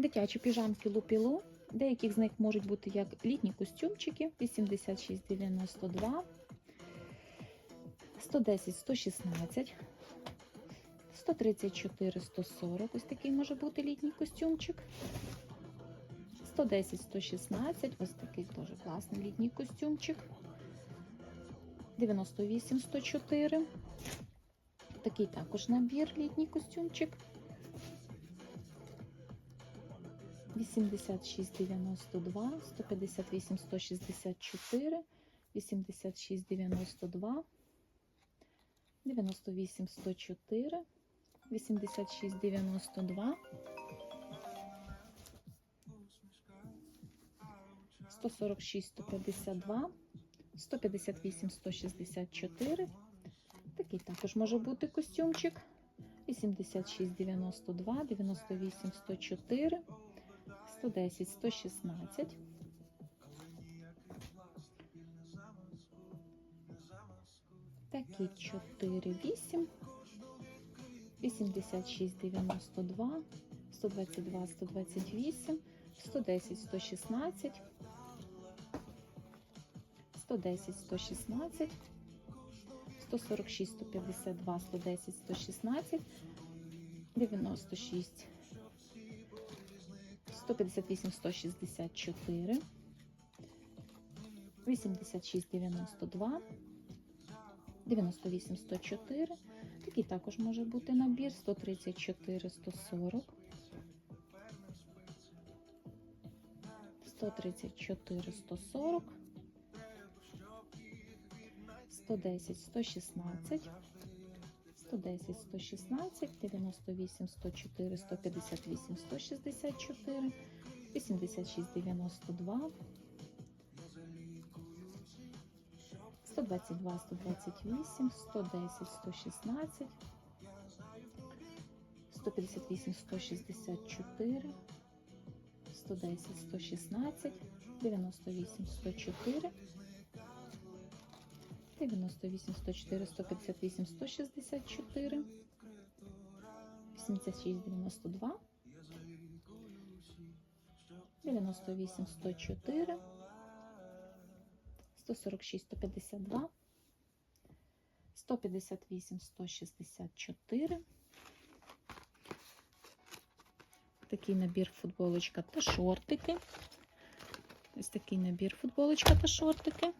Дитячі піжамки лупілу. Деяких з них можуть бути як літні костюмчики 86,92, 110, 116, 134, 140. Ось такий може бути літній костюмчик. 110, 116. Ось такий теж класний літній костюмчик. 98, 104. Такий також набір літній костюмчик. 86, 92, 158, 164, 86, 92, 98, 104, 86, 92, 146, 152, 158, 164. Такий також може бути костюмчик. 86, 92, 98, 104, 110, 116. Такі 4, 8, 86, 92, 122, 128, 110, 116, 110, 116, 146, 152, 110, 116, 96, 158, 164, 86, 92, 98, 104. Такий також може бути набір. 134, 140, 134, 140, 110, 116, 110, 116, 98, 104, 158, 164, 86, 92, 122, 128, 110, 116, 158, 164, 110, 116, 98, 104, 98, 104, 158, 164, 86, 92, 98, 104, 146, 152, 158, 164. Такий набір футболочка та шортики. Ось такий набір футболочка та шортики.